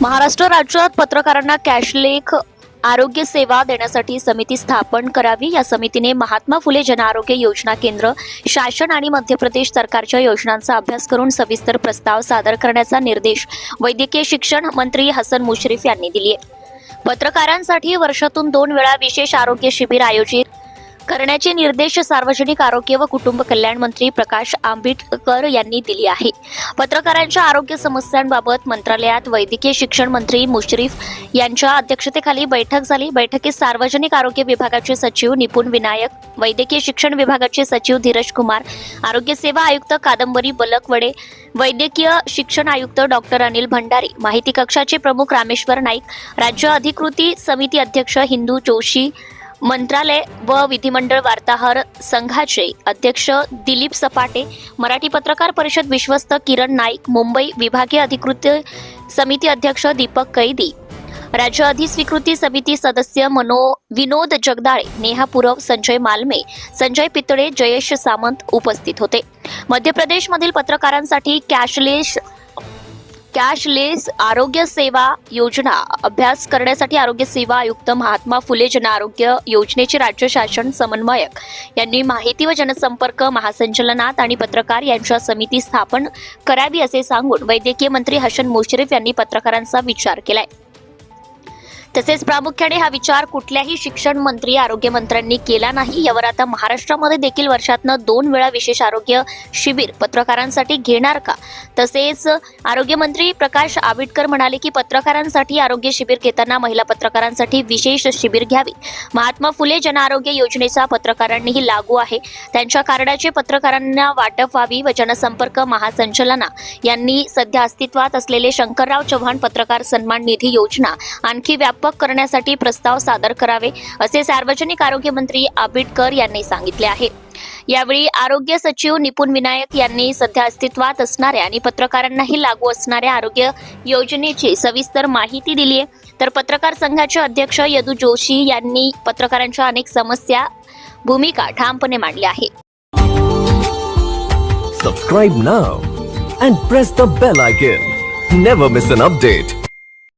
महाराष्ट्र राज्यात पत्रकारांना कॅशलेख आरोग्य सेवा देण्यासाठी समिती स्थापन करावी. या समितीने महात्मा फुले जनआरोग्य योजना केंद्र शासन आणि मध्य प्रदेश सरकारच्या योजनांचा अभ्यास करून सविस्तर प्रस्ताव सादर करण्याचा निर्देश वैद्यकीय शिक्षण मंत्री हसन मुश्रीफ यांनी दिली पत्रकारांसाठी वर्षातून दोन वेळा विशेष आरोग्य शिबिर आयोजित करण्याचे निर्देश सार्वजनिक आरोग्य व कुटुंब कल्याण मंत्री प्रकाश आंबेडकर यांनी दिली आहे. पत्रकारांच्या आरोग्य समस्यांबाबत मंत्रालयात वैद्यकीय शिक्षण मंत्री मुश्रीफ यांच्या अध्यक्षतेखाली बैठक झाली. बैठकीत सार्वजनिक आरोग्य विभागाचे सचिव निपुण विनायक वैद्यकीय शिक्षण विभागाचे सचिव धीरज कुमार आरोग्य सेवा आयुक्त कादंबरी बलकवडे वैद्यकीय शिक्षण आयुक्त डॉक्टर अनिल भंडारी माहिती कक्षाचे प्रमुख रामेश्वर नाईक राज्य अधिकृती समिती अध्यक्ष हिंदू जोशी मंत्रालय व विधिमंडळ वार्ताहर संघाचे अध्यक्ष दिलीप सपाटे मराठी पत्रकार परिषद विश्वस्त किरण नाईक मुंबई विभागीय अधिकृत समिती अध्यक्ष दीपक कैदी राज्य अधिस्वीकृती समिती सदस्य मनो विनोद जगदाळे नेहा पुरव संजय मालमे संजय पितळे जयेश सामंत उपस्थित होते. मध्य प्रदेशमधील पत्रकारांसाठी कॅशलेस कॅशलेस आरोग्य सेवा योजना. अभ्यास करण्यासाठी आरोग्य सेवा आयुक्त महात्मा फुले जन आरोग्य योजनेचे राज्य शासन समन्वयक. यांनी माहिती व जनसंपर्क महासंचलनात आणि पत्रकार यांच्या समिती स्थापन करावी असे सांगून वैद्यकीय मंत्री हसन मुश्रीफ यांनी पत्रकारांचा विचार केलाय. तसेच प्रामुख्याने हा विचार कुठल्याही शिक्षण मंत्री आरोग्य मंत्र्यांनी केला नाही. यावर आता महाराष्ट्रामध्ये देखील वर्षातनं दोन वेळा विशेष आरोग्य शिबिर पत्रकारांसाठी घेणार का? तसेच आरोग्यमंत्री प्रकाश आंबेडकर म्हणाले की पत्रकारांसाठी आरोग्य शिबिर घेताना महिला पत्रकारांसाठी विशेष शिबिर घ्यावी. महात्मा फुले जन आरोग्य योजनेचा पत्रकारांनीही लागू आहे. त्यांच्या कार्डाचे पत्रकारांना वाटप व्हावी व जनसंपर्क महासंचलना यांनी सध्या अस्तित्वात असलेले शंकरराव चव्हाण पत्रकार सन्मान निधी योजना आणखी व्याप व्यापक करण्यासाठी प्रस्ताव सादर करावे असे सार्वजनिक आरोग्य मंत्री आंबेडकर यांनी सांगितले आहे. यावेळी आरोग्य सचिव निपुण विनायक यांनी सध्या अस्तित्वात असणाऱ्या आणि पत्रकारांनाही लागू असणाऱ्या आरोग्य योजनेची सविस्तर माहिती दिली आहे. तर पत्रकार संघाचे अध्यक्ष यदू जोशी यांनी पत्रकारांच्या अनेक समस्या भूमिका ठामपणे मांडल्या आहे subscribe now and press the bell icon never miss an update